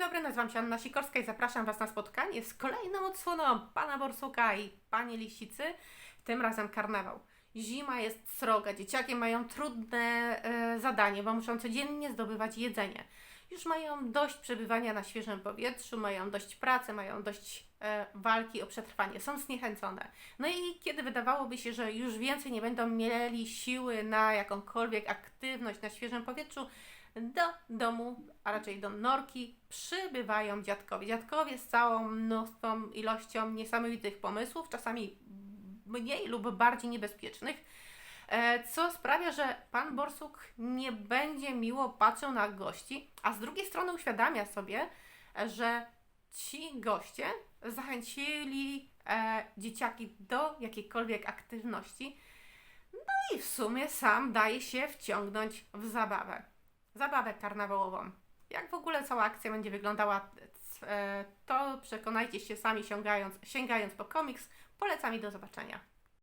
dobry, nazywam się Anna Sikorska i zapraszam Was na spotkanie z kolejną odsłoną Pana Borsuka i Pani Liścicy, tym razem karnawał. Zima jest sroga, dzieciaki mają trudne e, zadanie, bo muszą codziennie zdobywać jedzenie. Już mają dość przebywania na świeżym powietrzu, mają dość pracy, mają dość walki o przetrwanie, są zniechęcone. No i kiedy wydawałoby się, że już więcej nie będą mieli siły na jakąkolwiek aktywność na świeżym powietrzu, do domu, a raczej do norki, przybywają dziadkowie. Dziadkowie z całą mnóstwą ilością niesamowitych pomysłów, czasami mniej lub bardziej niebezpiecznych, e, co sprawia, że pan Borsuk nie będzie miło patrzył na gości, a z drugiej strony uświadamia sobie, e, że ci goście zachęcili e, dzieciaki do jakiejkolwiek aktywności, no i w sumie sam daje się wciągnąć w zabawę zabawę karnawałową. Jak w ogóle cała akcja będzie wyglądała, e, to przekonajcie się sami sięgając, sięgając po komiks. Polecam i do zobaczenia.